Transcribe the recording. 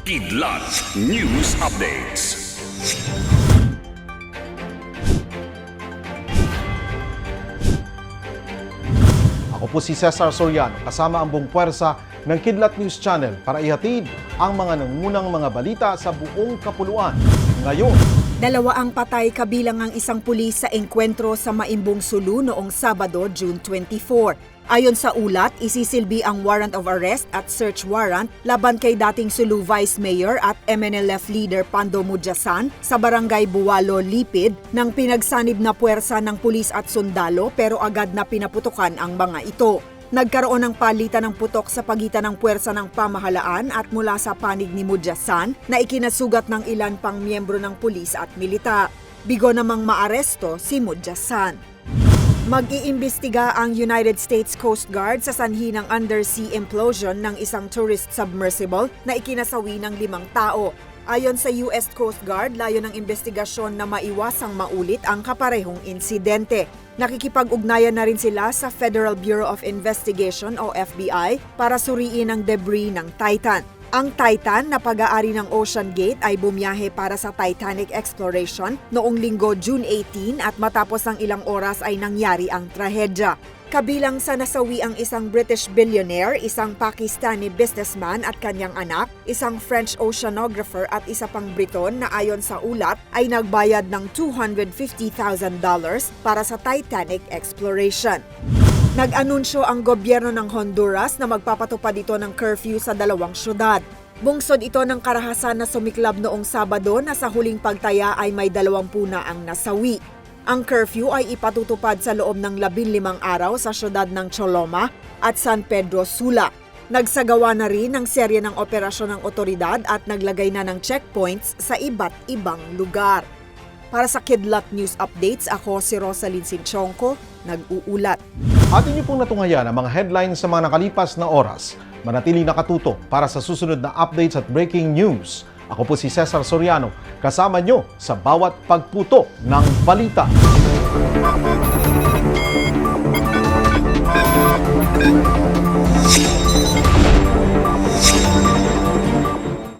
Kidlat News Updates. Ako po si Cesar Soriano kasama ang buong puwersa ng Kidlat News Channel para ihatid ang mga nangunang mga balita sa buong kapuluan. Ngayon, Dalawa ang patay kabilang ang isang pulis sa engkwentro sa Maimbong Sulu noong Sabado, June 24. Ayon sa ulat, isisilbi ang warrant of arrest at search warrant laban kay dating Sulu Vice Mayor at MNLF leader Pando Mudyasan sa barangay Buwalo, Lipid nang pinagsanib na puwersa ng pulis at sundalo pero agad na pinaputukan ang mga ito. Nagkaroon ng palitan ng putok sa pagitan ng puwersa ng pamahalaan at mula sa panig ni Mudyasan na ikinasugat ng ilan pang miyembro ng pulis at militar. Bigo namang maaresto si Mudyasan. Mag-iimbestiga ang United States Coast Guard sa sanhi ng undersea implosion ng isang tourist submersible na ikinasawi ng limang tao. Ayon sa US Coast Guard, layo ng investigasyon na maiwasang maulit ang kaparehong insidente. Nakikipag-ugnayan na rin sila sa Federal Bureau of Investigation o FBI para suriin ang debris ng Titan. Ang Titan na pag-aari ng Ocean Gate ay bumiyahe para sa Titanic exploration noong linggo June 18 at matapos ang ilang oras ay nangyari ang trahedya. Kabilang sa nasawi ang isang British billionaire, isang Pakistani businessman at kanyang anak, isang French oceanographer at isa pang Briton na ayon sa ulat ay nagbayad ng $250,000 para sa Titanic exploration. Nag-anunsyo ang gobyerno ng Honduras na magpapatupad ito ng curfew sa dalawang syudad. Bungsod ito ng karahasan na sumiklab noong Sabado na sa huling pagtaya ay may dalawampu na ang nasawi. Ang curfew ay ipatutupad sa loob ng 15 araw sa syudad ng Choloma at San Pedro Sula. Nagsagawa na rin ng serye ng operasyon ng otoridad at naglagay na ng checkpoints sa iba't ibang lugar. Para sa Kidlat News Updates, ako si Rosalyn Sinchonko, nag-uulat. Atin niyo pong natungayan ang mga headlines sa mga nakalipas na oras. Manatiling nakatuto para sa susunod na updates at breaking news. Ako po si Cesar Soriano, kasama nyo sa bawat pagputo ng balita.